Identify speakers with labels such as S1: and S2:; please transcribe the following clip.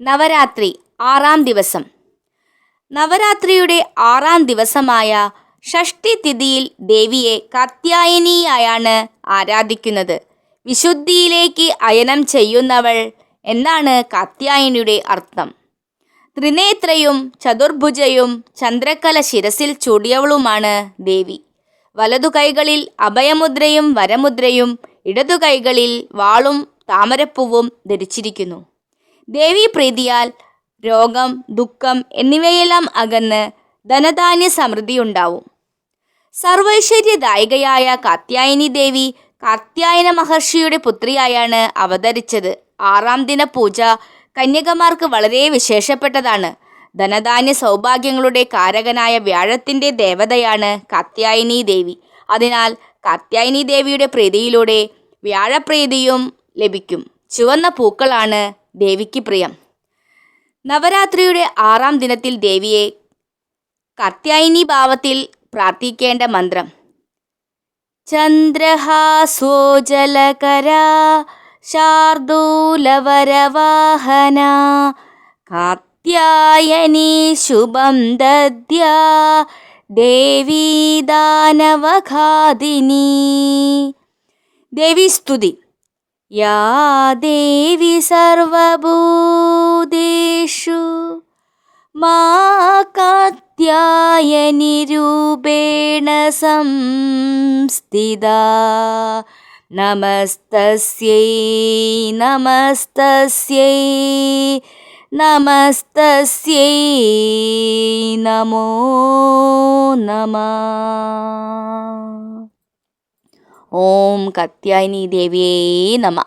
S1: നവരാത്രി ആറാം ദിവസം. നവരാത്രിയുടെ ആറാം ദിവസമായ ഷഷ്ടി തിഥിയിൽ ദേവിയെ കാത്യായനിയായാണ് ആരാധിക്കുന്നത്. വിശുദ്ധിയിലേക്ക് അയനം ചെയ്യുന്നവൾ എന്നാണ് കാത്യായനിയുടെ അർത്ഥം. ത്രിനേത്രയും ചതുർഭുജയും ചന്ദ്രക്കല ശിരസിൽ ചൂടിയവളുമാണ് ദേവി. വലതു കൈകളിൽ അഭയമുദ്രയും വരമുദ്രയും ഇടതു കൈകളിൽ വാളും താമരപ്പൂവും ധരിച്ചിരിക്കുന്നു. ദേവി പ്രീതിയാൽ രോഗം ദുഃഖം എന്നിവയെല്ലാം അകന്ന് ധനധാന്യ സമൃദ്ധിയുണ്ടാവും സർവൈശ്വര്യദായികയായ കാത്യായനി ദേവി കാത്യായന മഹർഷിയുടെ പുത്രിയായാണ് അവതരിച്ചത്. ആറാം ദിന പൂജ കന്യകമാർക്ക് വളരെ വിശേഷപ്പെട്ടതാണ്. ധനധാന്യ സൗഭാഗ്യങ്ങളുടെ കാരകനായ വ്യാഴത്തിന്റെ ദേവതയാണ് കാത്യായനി ദേവി. അതിനാൽ കാത്യായനി ദേവിയുടെ പ്രീതിയിലൂടെ വ്യാഴപ്രീതിയും ലഭിക്കും. ചുവന്ന പൂക്കളാണ് ദേവിക്ക് പ്രിയം. നവരാത്രിയുടെ ആറാം ദിനത്തിൽ ദേവിയെ കർത്യായനി ഭാവത്തിൽ പ്രാർത്ഥിക്കേണ്ട മന്ത്രം. ചന്ദ്രഹാസോജലകരാ ശാർദൂലവരവാഹന കാത്യായനി ശുഭം ദദ്യ ദേവീ ദാനവഘാതിനി ദേവി സ്തുതി. या देवी सर्वभूतेषु मा कात्यायनिरूपेण संस्थिता। नमस्तस्यै नमस्तस्यै नमस्तस्यै नमो नमः। നമ ഓം കത്യായനി ദേവിയേ നമ.